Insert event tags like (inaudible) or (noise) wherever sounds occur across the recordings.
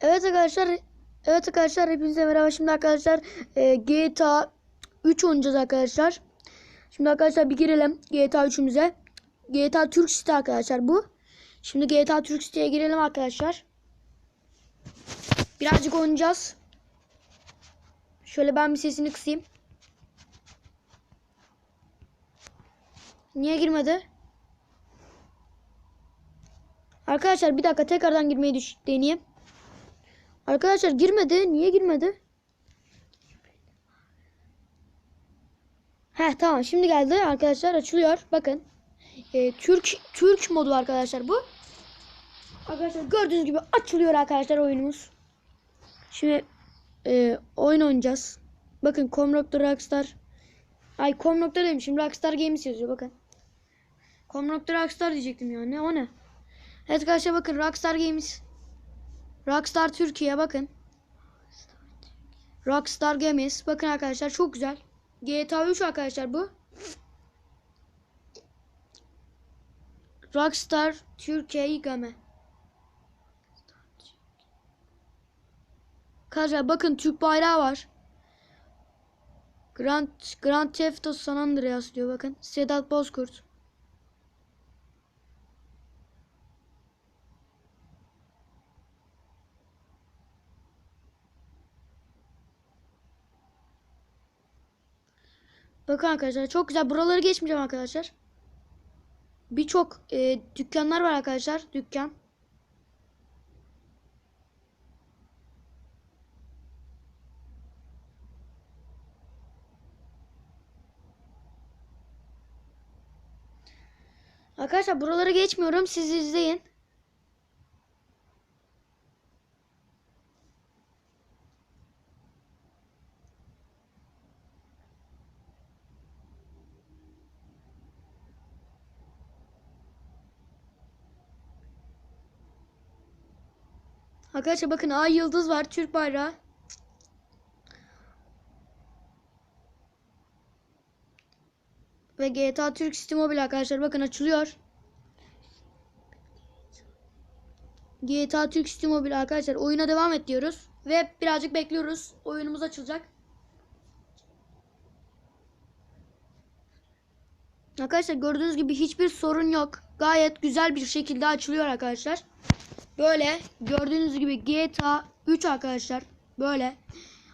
Evet arkadaşlar. Evet arkadaşlar hepinize merhaba. Şimdi arkadaşlar e, GTA 3 oynayacağız arkadaşlar. Şimdi arkadaşlar bir girelim GTA 3'ümüze. GTA Türk City arkadaşlar bu. Şimdi GTA Türk City'ye girelim arkadaşlar. Birazcık oynayacağız. Şöyle ben bir sesini kısayım. Niye girmedi? Arkadaşlar bir dakika tekrardan girmeyi deneyeyim. Arkadaşlar girmedi. Niye girmedi? Heh tamam şimdi geldi arkadaşlar açılıyor. Bakın. Ee, Türk Türk modu arkadaşlar bu. Arkadaşlar gördüğünüz gibi açılıyor arkadaşlar oyunumuz. Şimdi e, oyun oynayacağız. Bakın Com.Rockstar Rockstar. Ay Com.Rockstar demişim. Rockstar Games yazıyor bakın. Com.Rockstar Rockstar diyecektim ya. Ne o ne? Evet arkadaşlar bakın Rockstar Games. Rockstar Türkiye bakın. Rockstar Games. Bakın arkadaşlar çok güzel. GTA 3 arkadaşlar bu. Rockstar Türkiye Game. Arkadaşlar bakın Türk bayrağı var. Grand, Grand Theft Auto San Andreas diyor bakın. Sedat Bozkurt. Bakın arkadaşlar çok güzel. Buraları geçmeyeceğim arkadaşlar. Birçok e, dükkanlar var arkadaşlar. Dükkan. Arkadaşlar buraları geçmiyorum. Siz izleyin. Arkadaşlar bakın ay yıldız var. Türk bayrağı. Ve GTA Türk City Mobile arkadaşlar bakın açılıyor. GTA Türk City Mobile arkadaşlar oyuna devam et diyoruz. Ve birazcık bekliyoruz. Oyunumuz açılacak. Arkadaşlar gördüğünüz gibi hiçbir sorun yok. Gayet güzel bir şekilde açılıyor arkadaşlar. Böyle gördüğünüz gibi GTA 3 arkadaşlar. Böyle.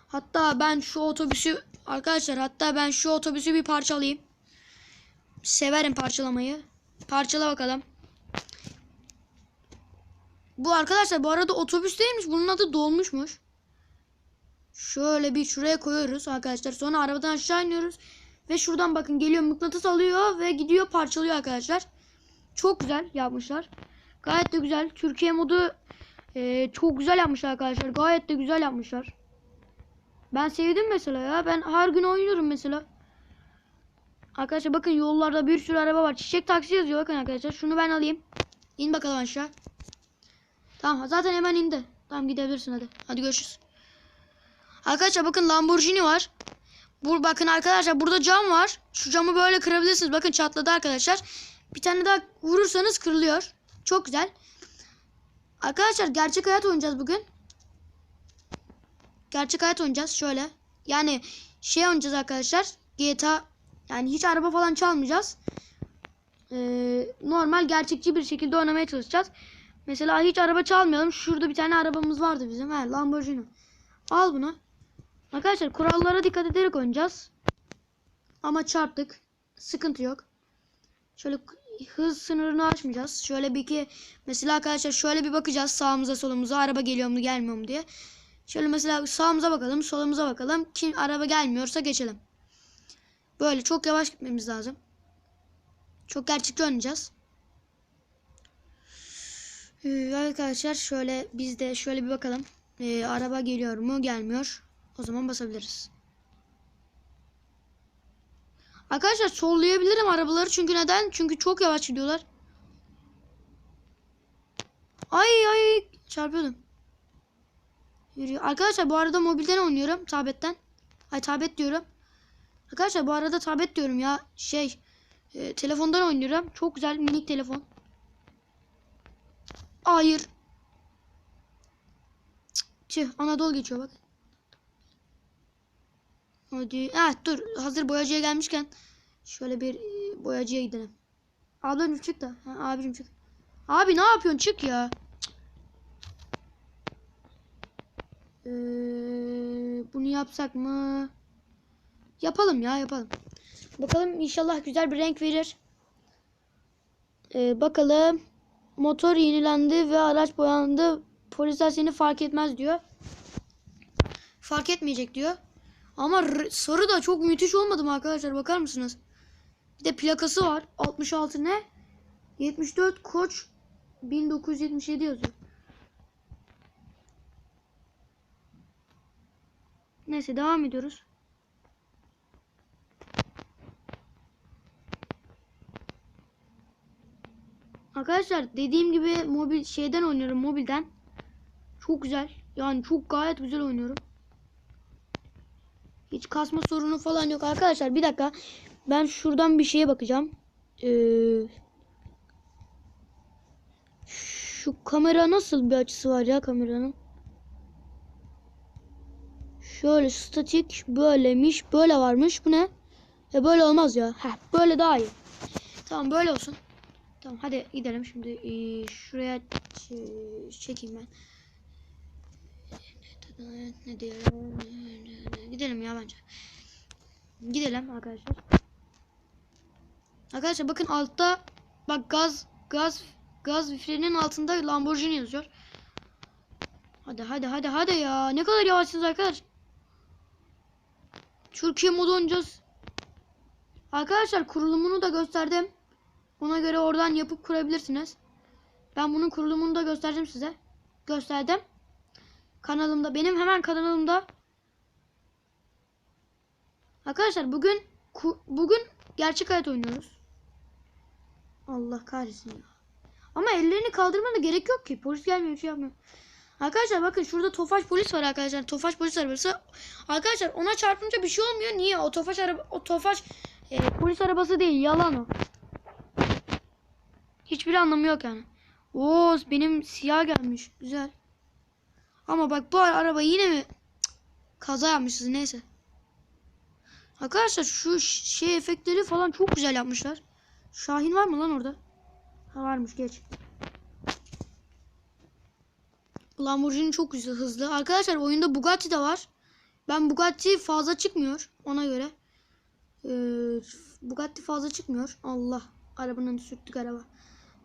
Hatta ben şu otobüsü arkadaşlar hatta ben şu otobüsü bir parçalayayım. Severim parçalamayı. Parçala bakalım. Bu arkadaşlar bu arada otobüs değilmiş. Bunun adı dolmuşmuş. Şöyle bir şuraya koyuyoruz arkadaşlar. Sonra arabadan aşağı iniyoruz. Ve şuradan bakın geliyor mıknatıs alıyor ve gidiyor parçalıyor arkadaşlar. Çok güzel yapmışlar. Gayet de güzel. Türkiye modu e, çok güzel yapmışlar arkadaşlar. Gayet de güzel yapmışlar. Ben sevdim mesela ya. Ben her gün oynuyorum mesela. Arkadaşlar bakın yollarda bir sürü araba var. Çiçek taksi yazıyor bakın arkadaşlar. Şunu ben alayım. İn bakalım aşağı. Tamam zaten hemen indi. Tamam gidebilirsin hadi. Hadi görüşürüz. Arkadaşlar bakın Lamborghini var. Bu bakın arkadaşlar burada cam var. Şu camı böyle kırabilirsiniz. Bakın çatladı arkadaşlar. Bir tane daha vurursanız kırılıyor. Çok güzel. Arkadaşlar gerçek hayat oynayacağız bugün. Gerçek hayat oynayacağız şöyle. Yani şey oynayacağız arkadaşlar. GTA yani hiç araba falan çalmayacağız. Ee, normal gerçekçi bir şekilde oynamaya çalışacağız. Mesela hiç araba çalmayalım. Şurada bir tane arabamız vardı bizim. He, Lamborghini. Al bunu. Arkadaşlar kurallara dikkat ederek oynayacağız. Ama çarptık. Sıkıntı yok. Şöyle hız sınırını aşmayacağız. Şöyle bir iki mesela arkadaşlar şöyle bir bakacağız sağımıza solumuza araba geliyor mu gelmiyor mu diye. Şöyle mesela sağımıza bakalım solumuza bakalım. Kim araba gelmiyorsa geçelim. Böyle çok yavaş gitmemiz lazım. Çok gerçekçi oynayacağız. Ee, arkadaşlar şöyle biz de şöyle bir bakalım. Ee, araba geliyor mu gelmiyor. O zaman basabiliriz. Arkadaşlar sollayabilirim arabaları çünkü neden? Çünkü çok yavaş gidiyorlar. Ay ay çarpıyordum. Yürüyor. Arkadaşlar bu arada mobilden oynuyorum tabletten. Ay tablet diyorum. Arkadaşlar bu arada tablet diyorum ya. Şey e, telefondan oynuyorum. Çok güzel minik telefon. Hayır. Tüh Anadolu geçiyor bak. Hadi. Ah dur hazır boyacıya gelmişken şöyle bir e, boyacıya gidelim. Ablacım çık da. Ha, abicim çık. Abi ne yapıyorsun çık ya. Ee, bunu yapsak mı? Yapalım ya yapalım. Bakalım inşallah güzel bir renk verir. Ee, bakalım. Motor yenilendi ve araç boyandı. Polisler seni fark etmez diyor. Fark etmeyecek diyor. Ama sarı da çok müthiş olmadı mı arkadaşlar bakar mısınız? Bir de plakası var. 66 ne? 74 Koç 1977 yazıyor. Neyse devam ediyoruz. Arkadaşlar dediğim gibi mobil şeyden oynuyorum mobilden. Çok güzel. Yani çok gayet güzel oynuyorum. Hiç kasma sorunu falan yok arkadaşlar. Bir dakika. Ben şuradan bir şeye bakacağım. Ee, şu kamera nasıl bir açısı var ya kameranın? Şöyle statik böylemiş. Böyle varmış. Bu ne? E böyle olmaz ya. Heh, böyle daha iyi. Tamam böyle olsun. Tamam hadi gidelim şimdi ee, şuraya çekeyim ben. Ne diyelim? Bence. Gidelim arkadaşlar. Arkadaşlar bakın altta bak gaz gaz gaz frenin altında Lamborghini yazıyor. Hadi hadi hadi hadi ya. Ne kadar yavaşsınız arkadaş. Türkiye modu oynayacağız. Arkadaşlar kurulumunu da gösterdim. Ona göre oradan yapıp kurabilirsiniz. Ben bunun kurulumunu da göstereceğim size. Gösterdim. Kanalımda benim hemen kanalımda. Arkadaşlar bugün bugün gerçek hayat oynuyoruz. Allah kahretsin ya. Ama ellerini kaldırmana gerek yok ki. Polis gelmiyor şey yapmıyor. Arkadaşlar bakın şurada Tofaş polis var arkadaşlar. Tofaş polis arabası. Arkadaşlar ona çarpınca bir şey olmuyor. Niye? O Tofaş araba o Tofaş e, polis arabası değil. Yalan o. Hiçbir anlamı yok yani. Oo benim siyah gelmiş. Güzel. Ama bak bu araba yine mi Cık, kaza yapmışız neyse. Arkadaşlar şu şey efektleri falan çok güzel yapmışlar. Şahin var mı lan orada? Ha varmış geç. Lamborghini çok güzel hızlı. Arkadaşlar oyunda Bugatti de var. Ben Bugatti fazla çıkmıyor ona göre. Ee, Bugatti fazla çıkmıyor. Allah arabanın sürttük araba.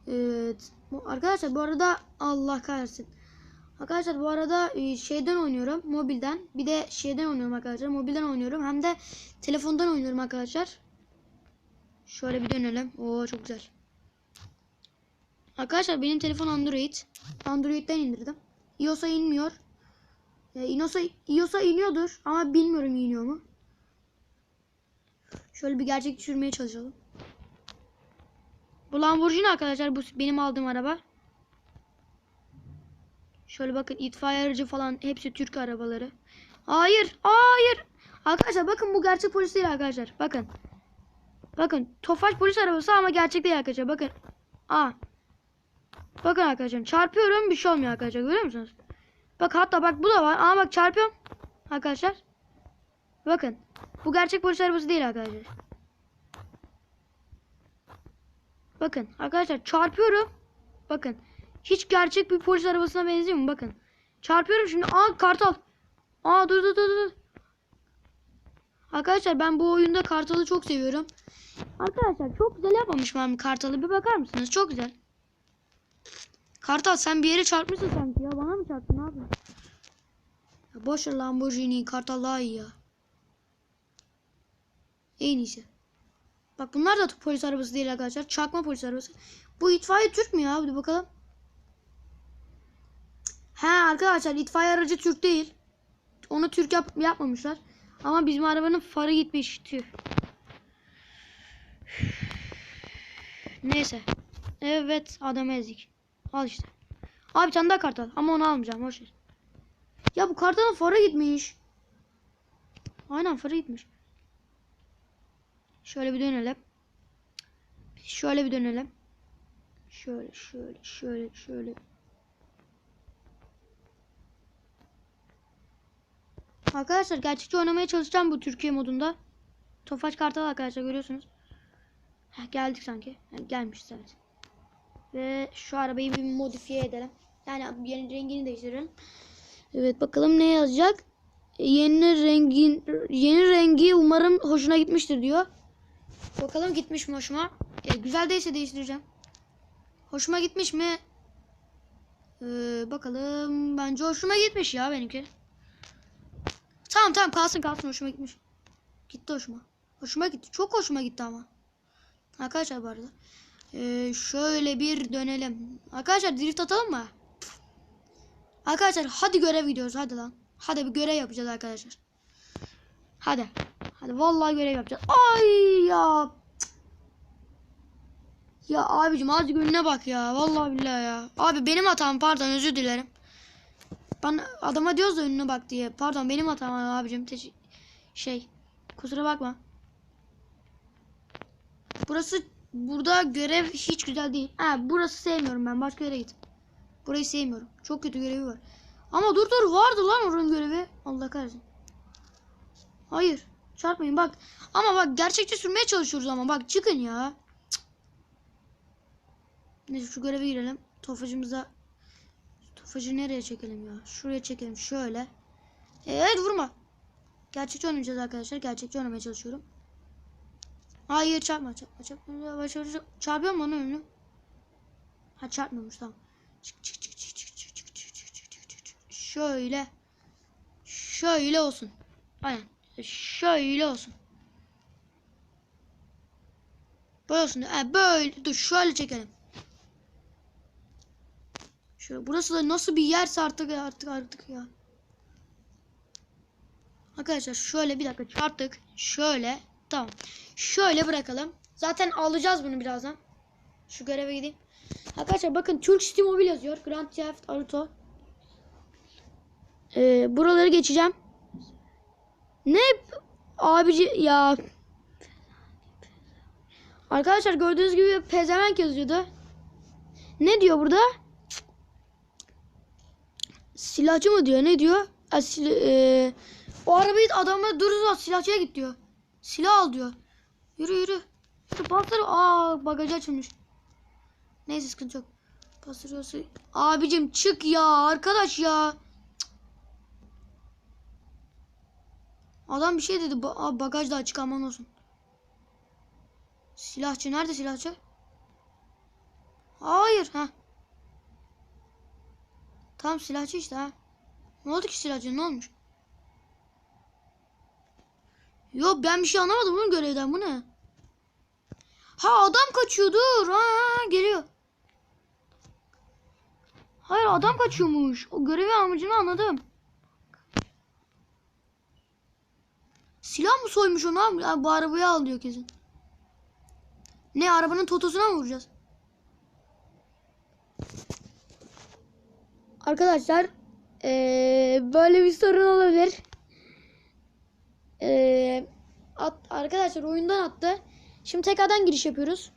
Evet. Arkadaşlar bu arada Allah kahretsin. Arkadaşlar bu arada e, şeyden oynuyorum. Mobilden. Bir de şeyden oynuyorum arkadaşlar. Mobilden oynuyorum. Hem de telefondan oynuyorum arkadaşlar. Şöyle bir dönelim. Oo çok güzel. Arkadaşlar benim telefon Android. Android'den indirdim. iOS'a inmiyor. E, iOS'a iOS'a iniyordur ama bilmiyorum iniyor mu. Şöyle bir gerçek düşürmeye çalışalım. Bu Lamborghini arkadaşlar bu benim aldığım araba. Şöyle bakın itfaiye aracı falan hepsi Türk arabaları. Hayır, hayır. Arkadaşlar bakın bu gerçek polis değil arkadaşlar. Bakın. Bakın Tofaş polis arabası ama gerçek değil arkadaşlar. Bakın. Aa. Bakın arkadaşlar çarpıyorum bir şey olmuyor arkadaşlar görüyor musunuz? Bak hatta bak bu da var ama bak çarpıyorum. Arkadaşlar. Bakın. Bu gerçek polis arabası değil arkadaşlar. Bakın arkadaşlar çarpıyorum. Bakın. Hiç gerçek bir polis arabasına benziyor mu? Bakın. Çarpıyorum şimdi. Aa kartal. Aa dur dur dur dur. Arkadaşlar ben bu oyunda kartalı çok seviyorum. Arkadaşlar çok güzel yapmamış mı kartalı bir bakar mısınız? Çok güzel. Kartal sen bir yere çarpmışsın sanki ya. Bana mı çarptın abi? Ya Lamborghini. Kartal daha iyi ya. En iyisi. Bak bunlar da polis arabası değil arkadaşlar. Çakma polis arabası. Bu itfaiye Türk mü ya? Bir bakalım. He arkadaşlar itfaiye aracı Türk değil. Onu Türk yap yapmamışlar. Ama bizim arabanın farı gitmiş. Tüh. Neyse. Evet adam ezik. Al işte. Abi bir tane daha kartal. Ama onu almayacağım. Boş ver. Ya bu kartalın farı gitmiş. Aynen farı gitmiş. Şöyle bir dönelim. Şöyle bir dönelim. Şöyle şöyle şöyle şöyle. Arkadaşlar gerçekçi oynamaya çalışacağım bu Türkiye modunda. Tofaş Kartal arkadaşlar görüyorsunuz. Heh, geldik sanki. Yani gelmişiz evet. Ve şu arabayı bir modifiye edelim. Yani yeni rengini değiştirelim. Evet bakalım ne yazacak. Yeni rengin yeni rengi umarım hoşuna gitmiştir diyor. Bakalım gitmiş mi hoşuma? E, güzel değilse değiştireceğim. Hoşuma gitmiş mi? Ee, bakalım. Bence hoşuma gitmiş ya benimki. Tamam tamam kalsın kalsın hoşuma gitmiş. Gitti hoşuma. Hoşuma gitti. Çok hoşuma gitti ama. Arkadaşlar bu arada. Ee, şöyle bir dönelim. Arkadaşlar drift atalım mı? Arkadaşlar hadi görev gidiyoruz hadi lan. Hadi bir görev yapacağız arkadaşlar. Hadi. Hadi vallahi görev yapacağız. Ay ya. Ya abicim azıcık önüne bak ya. Vallahi billahi ya. Abi benim hatam pardon özür dilerim. Ben adama diyoruz da önüne bak diye. Pardon benim hatam abicim. Teş- şey. Kusura bakma. Burası burada görev hiç güzel değil. Ha burası sevmiyorum ben. Başka yere git. Burayı sevmiyorum. Çok kötü görevi var. Ama dur dur vardı lan oranın görevi. Allah kahretsin. Hayır. Çarpmayın bak. Ama bak gerçekçi sürmeye çalışıyoruz ama bak çıkın ya. Cık. Neyse şu göreve girelim. Tofacımıza Tofacı nereye çekelim ya? Şuraya çekelim şöyle. Evet vurma. Gerçekçi oynayacağız arkadaşlar. Gerçekçi oynamaya çalışıyorum. Hayır çarpma çarpma çarpma. Yavaş. Çarpıyor mu onun önünü? Ha çarpmıyormuş tamam. Çık çık çık çık çık çık çık çık çık çık çık çık. Şöyle. Şöyle olsun. Aynen. Şöyle olsun. Böyle olsun. Ha, böyle. Dur şöyle çekelim. Şöyle. Burası da nasıl bir yerse artık artık artık ya. Arkadaşlar şöyle bir dakika çarptık. Şöyle. Tamam. Şöyle bırakalım. Zaten alacağız bunu birazdan. Şu göreve gideyim. Arkadaşlar bakın Türk City Mobile yazıyor. Grand Theft Auto. Ee, buraları geçeceğim. Ne abici ya. Arkadaşlar gördüğünüz gibi pezevenk yazıyordu. Ne diyor burada? Silahçı mı diyor? Ne diyor? Ha, sil- e, o arabayı adamla dur silahçıya git diyor. Silah al diyor. Yürü yürü. Yürü bastır. Aa bagajı açılmış. Neyse sıkıntı yok. Bastırıyorsa. Abicim çık ya arkadaş ya. Adam bir şey dedi. Ba- bagaj da açık aman olsun. Silahçı nerede silahçı? Hayır ha. Tam silahçı işte ha. Ne oldu ki silahçı ne olmuş? Yok ben bir şey anlamadım bunun görevden bu ne? Ha adam kaçıyor dur. Ha, geliyor. Hayır adam kaçıyormuş. O görevi amacını anladım. Silah mı soymuş onu bu arabayı al diyor kesin. Ne arabanın totosuna mı vuracağız? Arkadaşlar eee, böyle bir sorun olabilir. Eee, at, arkadaşlar oyundan attı. Şimdi tekrardan giriş yapıyoruz.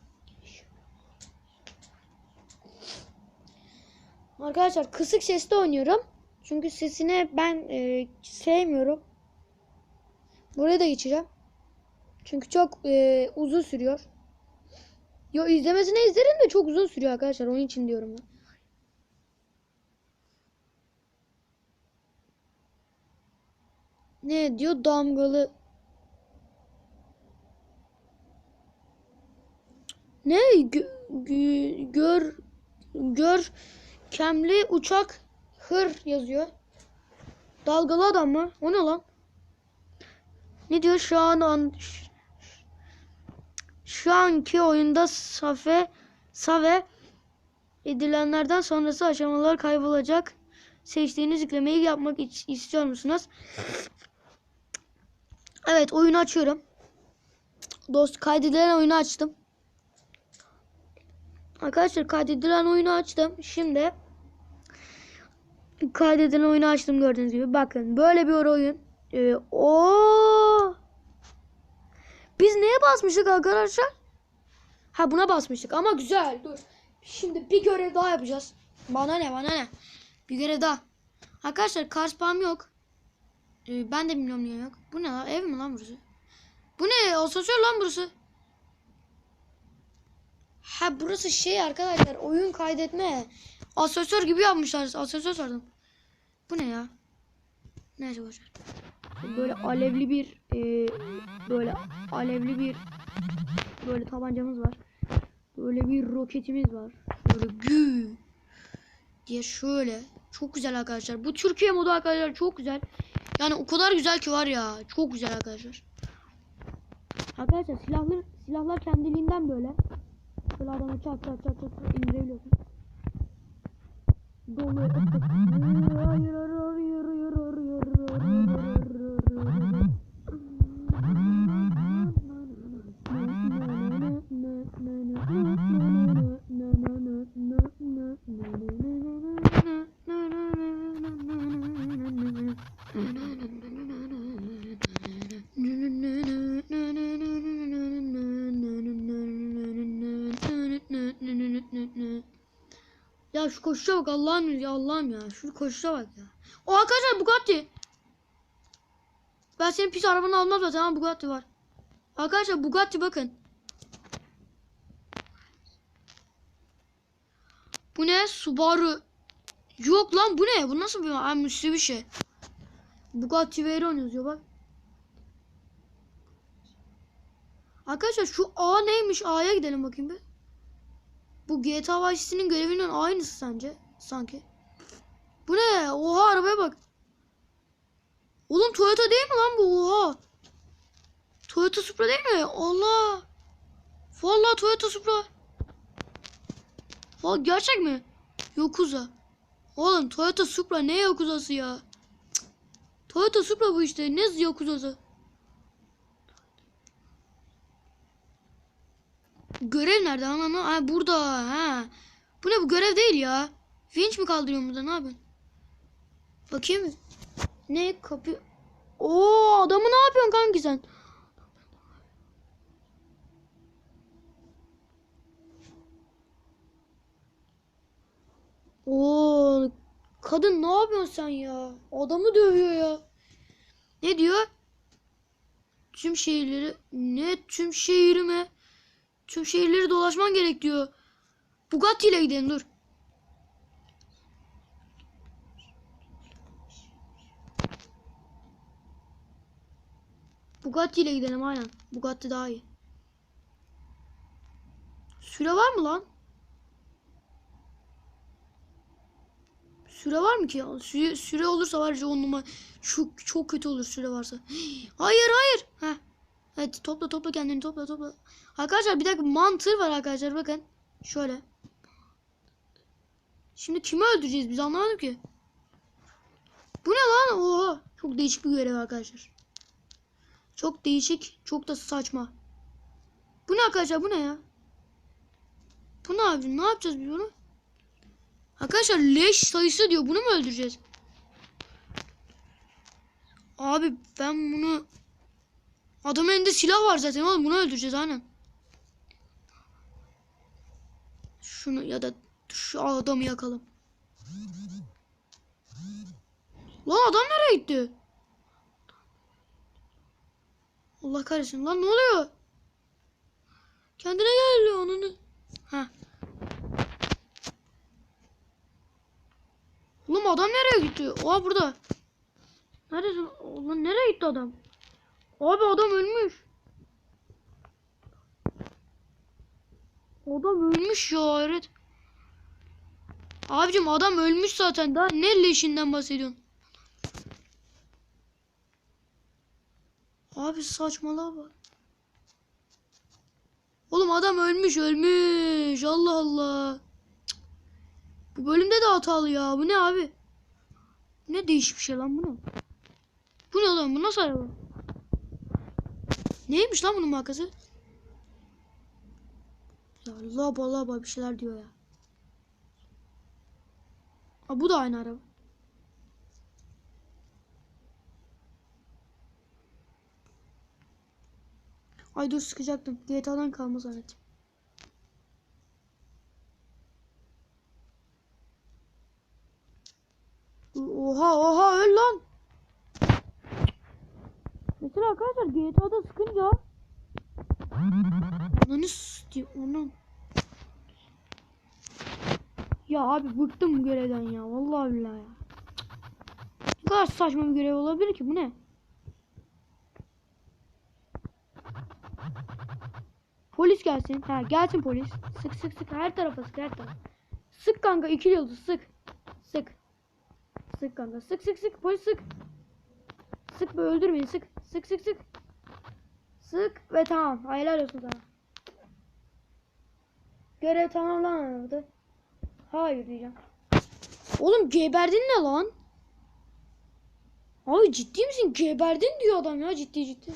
Arkadaşlar kısık sesle oynuyorum. Çünkü sesini ben eee, sevmiyorum. Buraya da geçeceğim. Çünkü çok eee, uzun sürüyor. Yo izlemesine izlerim de çok uzun sürüyor arkadaşlar. Onun için diyorum ben. Ne diyor damgalı Ne Gö- gö- gör gör kemli uçak hır yazıyor. Dalgalı adam mı? O ne lan? Ne diyor şu an an şu anki oyunda safe save edilenlerden sonrası aşamalar kaybolacak. Seçtiğiniz yüklemeyi yapmak istiyor musunuz? Evet oyunu açıyorum. Dost kaydedilen oyunu açtım. Arkadaşlar kaydedilen oyunu açtım. Şimdi kaydedilen oyunu açtım gördüğünüz gibi. Bakın böyle bir oyun. Ee, o Biz neye basmıştık arkadaşlar? Ha buna basmıştık ama güzel. Dur. Şimdi bir görev daha yapacağız. Bana ne bana ne. Bir görev daha. Arkadaşlar kar spam yok. Ee, ben de bilmiyorum niye yok. Bu ne lan? Ev mi lan burası? Bu ne? Asansör lan burası. Ha burası şey arkadaşlar oyun kaydetme. Asansör gibi yapmışlar. Asansör sandım. Bu ne ya? Neyse boşver. Böyle alevli bir e, böyle alevli bir böyle tabancamız var. Böyle bir roketimiz var. Böyle gü diye şöyle. Çok güzel arkadaşlar. Bu Türkiye modu arkadaşlar çok güzel. Yani o kadar güzel ki var ya. Çok güzel arkadaşlar. Arkadaşlar silahlar silahlar kendiliğinden böyle. Böyle adama çat çat çat çat indirebiliyorsun. Dolu. Şu koşuşa bak Allah'ım ya Allah'ım ya. Şu koşuşa bak ya. O arkadaşlar Bugatti. Ben senin pis arabanı almam zaten Bugatti var. Arkadaşlar Bugatti bakın. Bu ne? Subaru. Yok lan bu ne? Bu nasıl bir ha, Mitsubishi. Bugatti Veyron yazıyor bak. Arkadaşlar şu A neymiş? A'ya gidelim bakayım bir. Bu GTA Vice City'nin görevinin aynısı sence? Sanki. Bu ne? Oha arabaya bak. Oğlum Toyota değil mi lan bu? Oha. Toyota Supra değil mi? Allah. Vallahi Toyota Supra. Vallahi gerçek mi? Yokuza. Oğlum Toyota Supra ne Yokuzası ya? Cık. Toyota Supra bu işte. Ne Yokuzası? Görev nerede ananı? Ha burada. Ha. Bu ne bu görev değil ya. Vinç mi kaldırıyor burada ne yapıyorsun? Bakayım. Ne kapı? Oo adamı ne yapıyorsun kanki sen? Oo kadın ne yapıyorsun sen ya? Adamı dövüyor ya. Ne diyor? Tüm şehirleri ne tüm şehrime tüm şehirleri dolaşman gerek diyor. Bugatti ile gidelim dur. Bugatti ile gidelim aynen. Bugatti daha iyi. Süre var mı lan? Süre var mı ki? Süre, süre olursa var ya on. Şu çok kötü olur süre varsa. (gasps) Hayır hayır. Heh. Evet topla topla kendini topla topla. Arkadaşlar bir dakika mantığı var arkadaşlar bakın. Şöyle. Şimdi kimi öldüreceğiz biz anlamadım ki. Bu ne lan? Oha. Çok değişik bir görev arkadaşlar. Çok değişik. Çok da saçma. Bu ne arkadaşlar bu ne ya? Bu ne abi? Ne yapacağız biz bunu? Arkadaşlar leş sayısı diyor. Bunu mu öldüreceğiz? Abi ben bunu... Adamın elinde silah var zaten oğlum. Bunu öldüreceğiz aynen. Şunu ya da şu adamı yakalım. Lan adam nereye gitti? Allah kahretsin. Lan ne oluyor? Kendine gel onun. Ha. Oğlum adam nereye gitti? Oha burada. Neredesin? Ulan nereye gitti adam? Abi adam ölmüş. Adam ölmüş ya hayret. Abicim adam ölmüş zaten. Daha ne leşinden bahsediyorsun? Abi saçmalığa bak. Oğlum adam ölmüş ölmüş. Allah Allah. Bu bölümde de hatalı ya. Bu ne abi? Ne değişik bir şey lan bu ne? Bu ne lan? Bu nasıl araba? Neymiş lan bunun markası? Ya laba laba bir şeyler diyor ya. Aa, bu da aynı araba. Ay dur sıkacaktım. GTA'dan kalma zannettim. Oha oha öl lan. Mesela arkadaşlar GTA'da sıkınca Ananı s**eyim onu. Ya abi bıktım bu görevden ya. Vallahi billahi ya. Ne kadar saçma bir görev olabilir ki bu ne? Polis gelsin. Ha gelsin polis. Sık sık sık her tarafa sık her tarafa. Sık kanka iki yıldız sık. Sık. Sık kanka sık sık sık polis sık. Sık be öldür beni sık. Sık sık sık. Sık ve tamam. Helal olsun sana. Görev tamamlanmadı. Hayır diyeceğim. Oğlum geberdin ne lan? Abi ciddi misin? Geberdin diyor adam ya ciddi ciddi.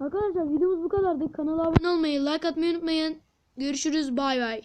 Arkadaşlar videomuz bu kadardı. Kanala abone olmayı, like atmayı unutmayın. Görüşürüz. Bay bay.